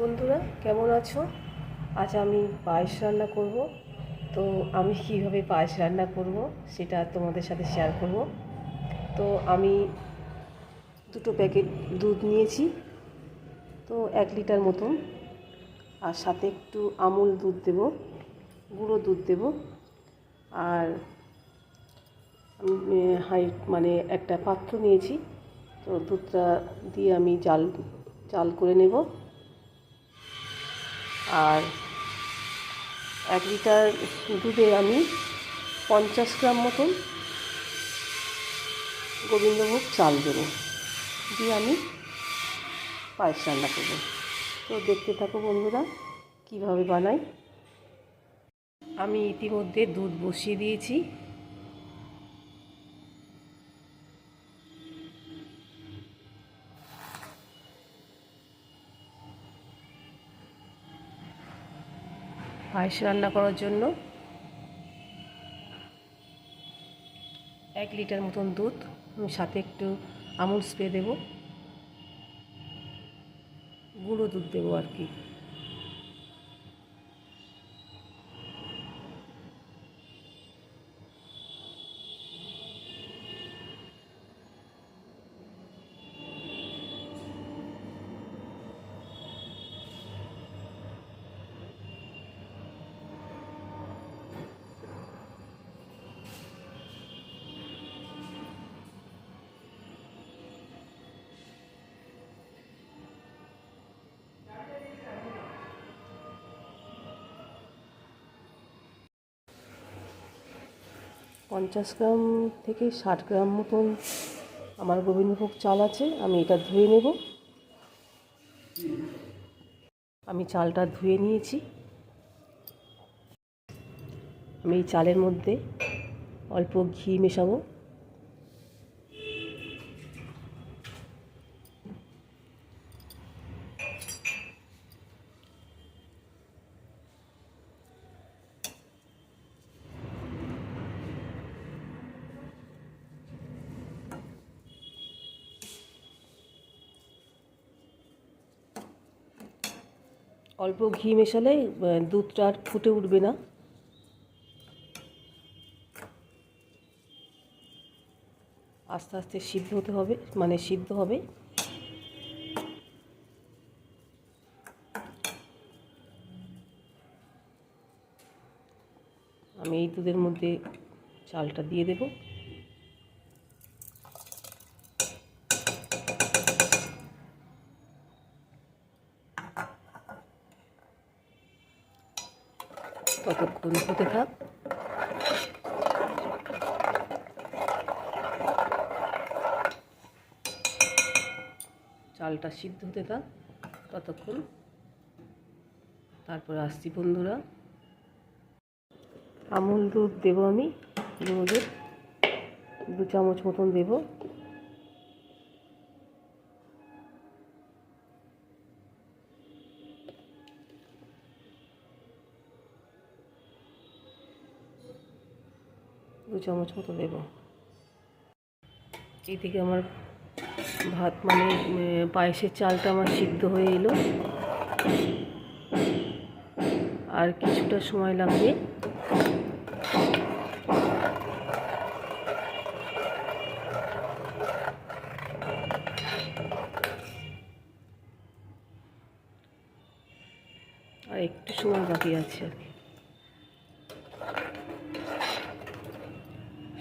বন্ধুরা, কেমন আছো? আজ আমি পায়েস রান্না করব। তো আমি কীভাবে পায়েস রান্না করব সেটা তোমাদের সাথে শেয়ার করব। তো আমি দুটো প্যাকেট দুধ নিয়েছি। তো এক লিটার মতন। আর সাথে একটু আমুল দুধ দেব, গুঁড়ো দুধ দেব। আর হাই মানে একটা পাত্র নিয়েছি। তো দুধটা দিয়ে আমি জাল জাল করে নেব। আর এক লিটার দুধে আমি পঞ্চাশ গ্রাম মতন গোবিন্দভোগ চাল দেবো। দিয়ে আমি পায়েস রান্না করব। তো দেখতে থাকো বন্ধুরা, কীভাবে বানাই। আমি ইতিমধ্যে দুধ বসিয়ে দিয়েছি। পায়েস রান্না করার জন্য এক লিটার মতন দুধ। সাথে একটু আমুল স্প্রে দেব। গুঁড়ো দুধ দেবো আর কি। পঞ্চাশ গ্রাম থেকে ষাট গ্রাম মতন আমার গোবিন্দভোগ চাল আছে, আমি এটা ধুয়ে নেব। আমি চালটা ধুয়ে নিয়েছি। আমি এই চালের মধ্যে অল্প ঘি মেশাবো। অল্প ঘি মেশালে দুধটা আর ফুটে উঠবে না। আস্তে আস্তে সিদ্ধ হতে হবে মানে সিদ্ধ হবে। আমি এই দুধের মধ্যে চালটা দিয়ে দেব। ততক্ষণ হতে থাক। চালটা সিদ্ধ হতে থাক ততক্ষণ। তারপর আসছি বন্ধুরা। আমুল দুধ দেবো আমি দুধ দু চামচ মতন দেবো। দু চামচ মতো দেবো। এই থেকে আমার ভাত মানে পায়েসের চালটা আমার সিদ্ধ হয়ে এলো। আর কিছুটা সময় লাগবে। আর একটু সময় বাকি আছে আর কি।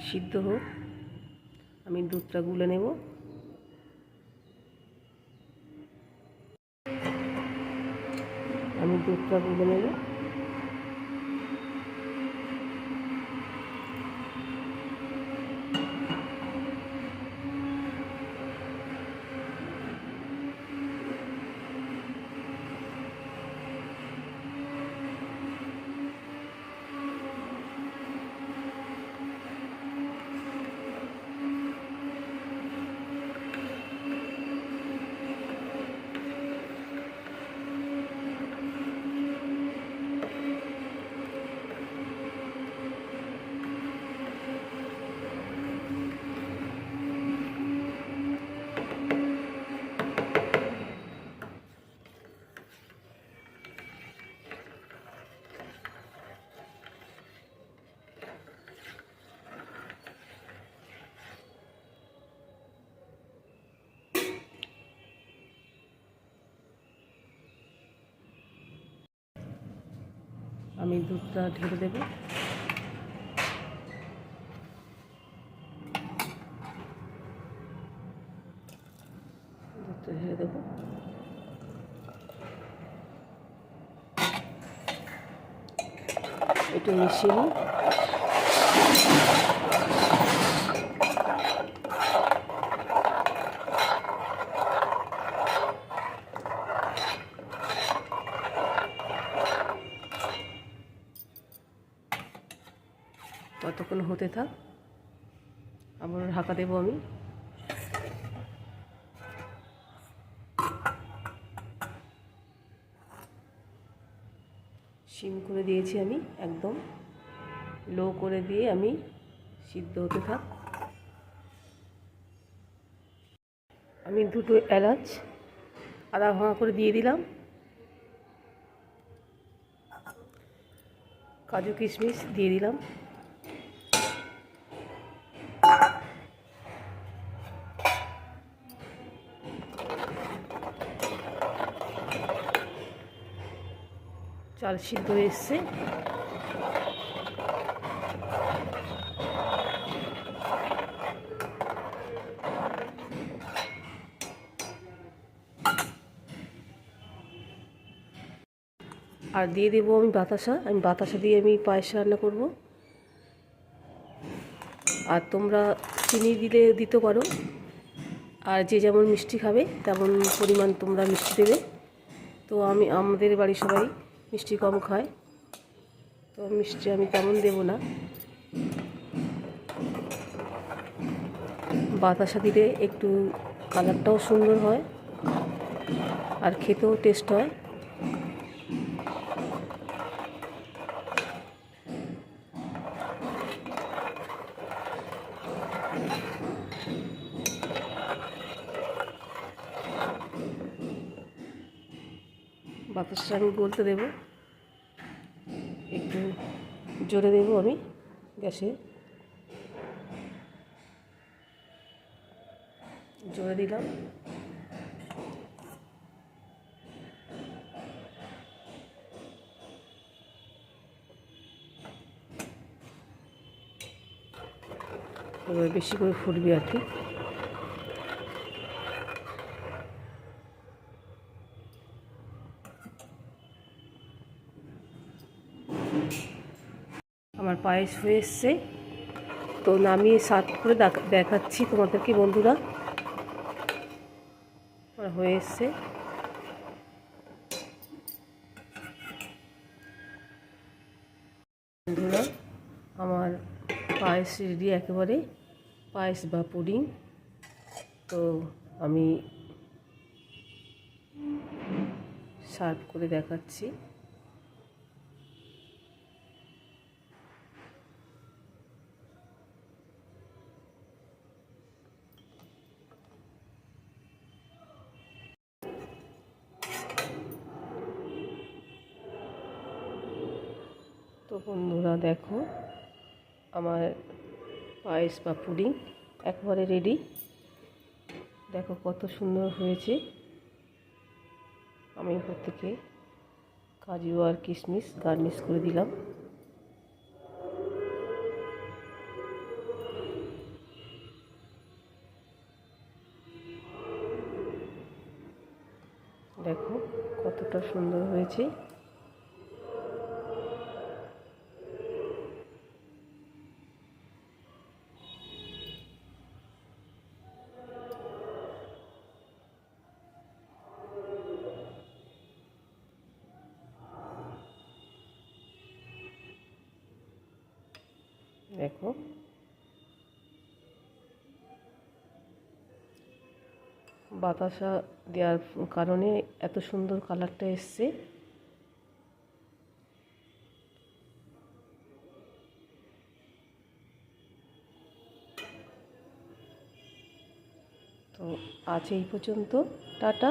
সিদ্ধ হোক। আমি দুধটা গুলে নেব। আমি দুধটা গুলে নেব। আমি দুধটা ঢেলে দেবো। দুধটা ঢেলে দেবো। একটু মিশিয়ে ততক্ষণ হতে থাক। আবার ঢাকা দেবো আমি। সিম করে দিয়েছি আমি একদম। লো করে দিয়ে আমি সিদ্ধ হতে থাক। আমি দুটো এলাচ আদা ভাঙা করে দিয়ে দিলাম। কাজু কিশমিশ দিয়ে দিলাম। চাল সিদ্ধ এসছে। আর দিয়ে দেবো আমি বাতাসা। আমি বাতাসা দিয়ে আমি পায়েস রান্না করব। আর তোমরা চিনি দিলে দিতে পারো। আর যে যেমন মিষ্টি খাবে, তেমন পরিমাণ তোমরা মিষ্টি দেবে। তো আমি, আমাদের বাড়ি সবাই মিষ্টি কম খায়। তো মিষ্টি আমি তেমন দেব না। বাতাসা দিলে একটু কালারটাও সুন্দর হয়, আর খেতেও টেস্ট হয়। বাতাসটা আমি গলতে দেবো। একটু জোরে দেবো আমি গ্যাসে। জোরে দিলাম। বেশি করে ফুটবে আর কি আমার পায়েস হয়ে এসছে তো নামিয়ে সার্ভ করে দেখ- দেখাচ্ছি তোমাদেরকে বন্ধুরা। হয়ে এসছে বন্ধুরা, আমার পায়েস রেডি একেবারে, পায়েস বা পুডিং। তো আমি সার্ভ করে দেখাচ্ছি। তো বন্ধুরা দেখো, আমার পায়েস বা পুডিং একবারে রেডি দেখো কত সুন্দর হয়েছে। আমি উপর থেকে কাজু আর কিশমিশ গার্নিশ করে দিলাম। দেখো কতটা সুন্দর হয়েছে। দেখো। বাতাসা দেওয়ার কারণে এত সুন্দর কালারটা এসছে। তো আজ এই পর্যন্ত টাটা।